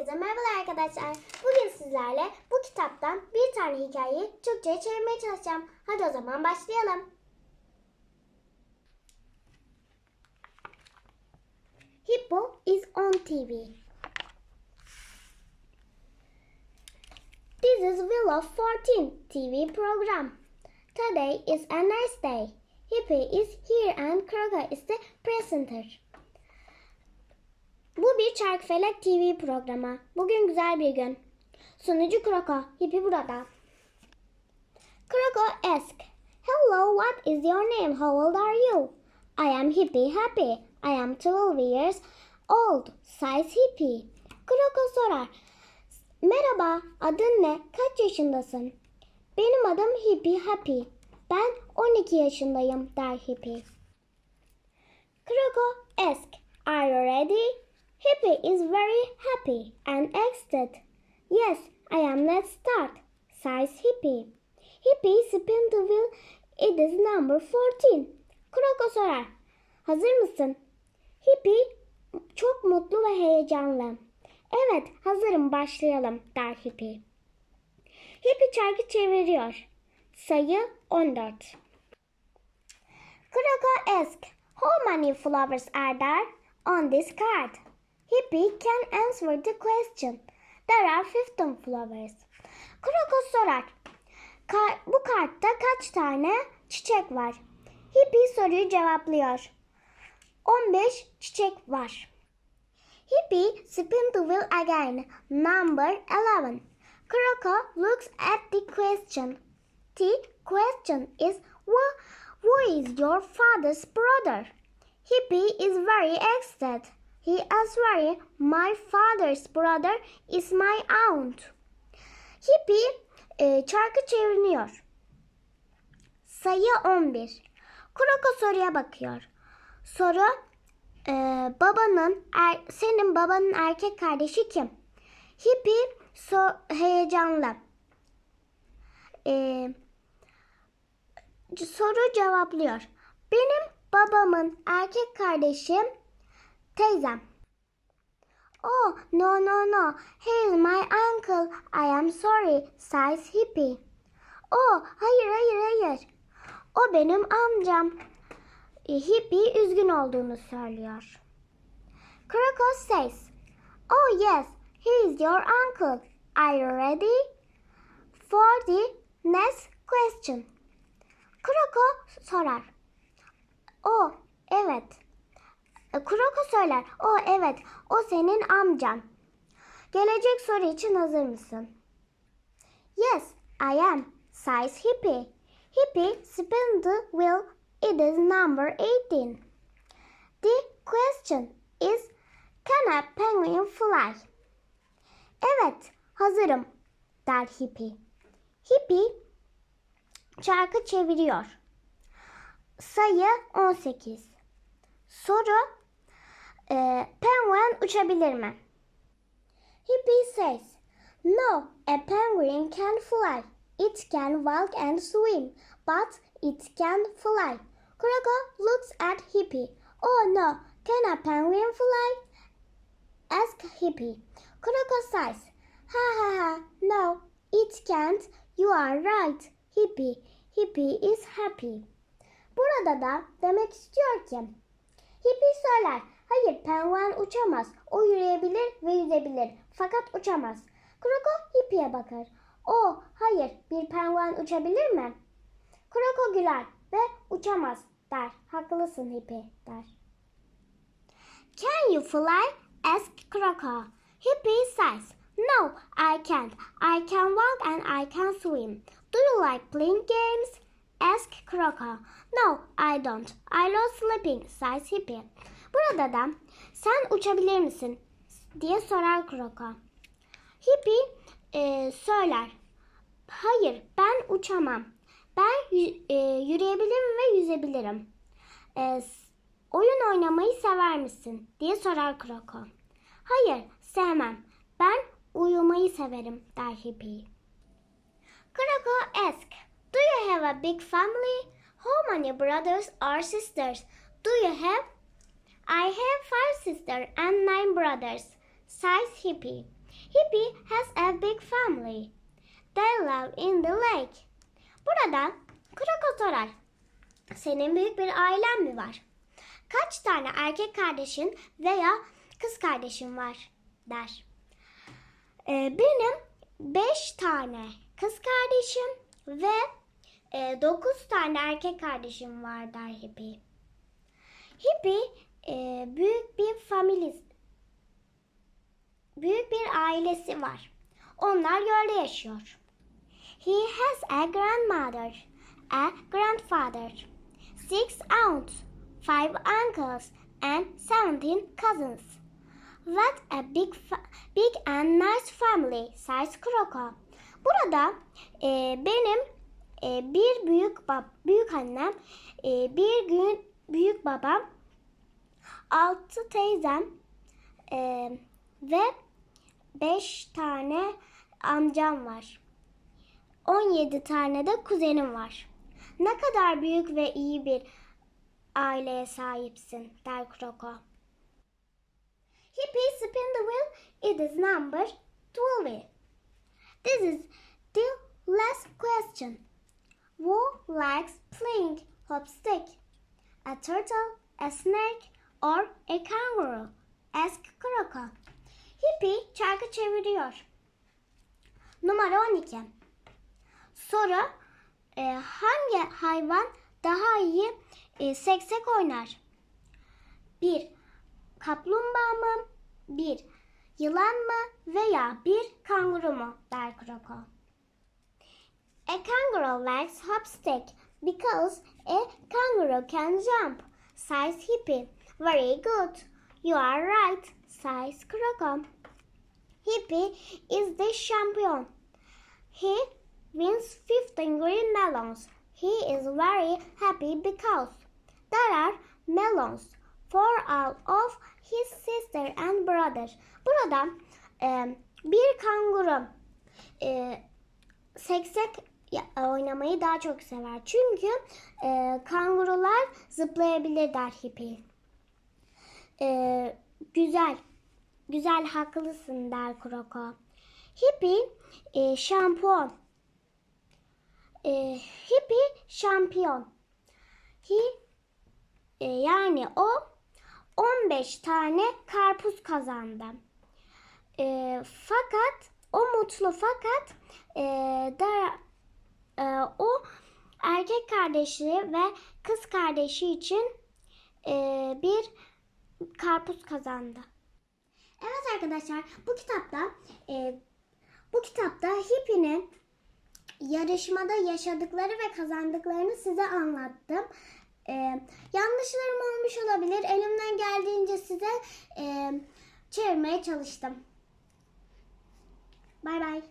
Herkese merhabalar arkadaşlar. Bugün sizlerle bu kitaptan bir tane hikayeyi Türkçe'ye çevirmeye çalışacağım. Hadi o zaman başlayalım. Hippo is on TV. This is Willow 14 TV program. Today is a nice day. Hippie is here and Kroga is the presenter. Bu bir Çarkfelek TV programı. Bugün güzel bir gün. Sunucu Kroko, Hippie burada. Kroko ask, Hello, what is your name? How old are you? I am Hippie Happy. I am 12 years old. Size Hippie. Kroko sorar, Merhaba, adın ne? Kaç yaşındasın? Benim adım Hippie Happy. Ben 12 yaşındayım der Hippie. Kroko ask, Are you ready? Hippie is very happy and excited. Yes, I am. Let's start. Size Hippie. Hippie spin the wheel. It is number 14. Kroko sorar. Hazır mısın? Hippie çok mutlu ve heyecanlı. Evet, hazırım başlayalım der Hippie. Hippie çarkı çeviriyor. Sayı 14. Kroko ask, How many flowers are there on this card? Hippie can answer the question. There are 15 flowers. Kroko sorar. "Ka- bu kartta kaç tane çiçek var? Hippie soruyu cevaplıyor. 15 çiçek var. Hippie spin the wheel again. Number 11. Kroko looks at the question. The question is who, who is your father's brother? Hippie is very excited. He answers, My father's brother is my aunt. Hippie e, çarkı çeviriniyor. Sayı 11. Kroko soruya bakıyor. Soru e, babanın er- senin babanın erkek kardeşi kim? Hippie so, heyecanlı. E, soru cevaplıyor. Benim babamın erkek kardeşim teyzem. Oh, no, no, no. He is my uncle. I am sorry. Size hippie. Oh, hayır, hayır, hayır. O benim amcam. E, Hippie üzgün olduğunu söylüyor. Kroko says, Oh yes, he is your uncle. Are you ready? For the next question. Kroko sorar. Oh, evet. E, Kroko söyler. Oh evet, o senin amcan. Gelecek soru için hazır mısın? Yes, I am. Size hippie. Hippie spin the wheel. It is number 18. The question is, can a penguin fly? Evet, hazırım, der Hippie. Hippie çarkı çeviriyor. Sayı 18. Soru, e, penguin uçabilir mi? Hippie says, No, a penguin can fly. It can walk and swim, but it can fly. Kroko looks at Hippie. Oh no, can a penguin fly? Ask Hippie. Kroko says, Ha ha ha, no, it can't. You are right. Hippie, Hippie is happy. Burada da demek istiyor ki, Hippie söyler, hayır penguen uçamaz. O yürüyebilir ve yüzebilir fakat uçamaz. Kroko Hippie'ye bakar. O, hayır bir penguen uçabilir mi? Kroko güler ve uçamaz der. Haklısın Hippie der. Can you fly? Ask Kroko. Hippie says, No, I can't. I can walk and I can swim. Do you like playing games? Ask Kroko. No, I don't. I love sleeping, says Hippie. Burada da sen uçabilir misin? diye sorar Kroko. Hippie e, söyler. Hayır, ben uçamam. Ben e, yürüyebilirim ve yüzebilirim. E, oyun oynamayı sever misin? diye sorar Kroko. Hayır, sevmem. Ben uyumayı severim, der Hippie. Kroko ask, Do you have a big family? How many brothers or sisters do you have? Sisters and nine brothers. Size hippie. Hippie has a big family. They live in the lake. Burada sorar. Senin büyük bir ailen mi var? Kaç tane erkek kardeşin veya kız kardeşin var der. Ee, benim beş tane kız kardeşim ve e, dokuz tane erkek kardeşim var der Hippie. Hippie e, büyük family, büyük bir ailesi var. Onlar gölde yaşıyor. He has a grandmother, a grandfather, six aunts, five uncles, and seventeen cousins. What a big, big and nice family, says Kroko. Burada e, benim e, bir büyük bab büyük annem, e, bir gün büyük babam, altı teyzem e, ve beş tane amcam var. 17 tane de kuzenim var. Ne kadar büyük ve iyi bir aileye sahipsin der Kroko. Hippie spin the wheel. It is number 12. This is the last question. Who likes playing hopstick? A turtle, a snake, or a kangaroo? Ask Kroko. Hippie çarkı çeviriyor. Numara 12. Soru e, hangi hayvan daha iyi e, seksek oynar? 1. Kaplumbağa mı? 1. Yılan mı veya bir kanguru mu? der Kroko. A kangaroo likes hopstick because a kangaroo can jump, says Hippie. Very good. You are right, says Kroko. Hippie is the champion. He wins 15 green melons. He is very happy because there are melons for all of his sister and brother. Burada e, bir kanguru e, seksek oynamayı daha çok sever. Çünkü e, kangurular zıplayabilir der Hippie. E, güzel. Güzel haklısın der Kroko. Hippie e, şampiyon. E, hippie şampiyon. He, e, yani o 15 tane karpuz kazandı. E, fakat o mutlu fakat e, da, e, o erkek kardeşi ve kız kardeşi için e, bir karpuz kazandı. Evet arkadaşlar bu kitapta e, bu kitapta Hippie'nin yarışmada yaşadıkları ve kazandıklarını size anlattım. E, yanlışlarım olmuş olabilir. Elimden geldiğince size e, çevirmeye çalıştım. Bay bay.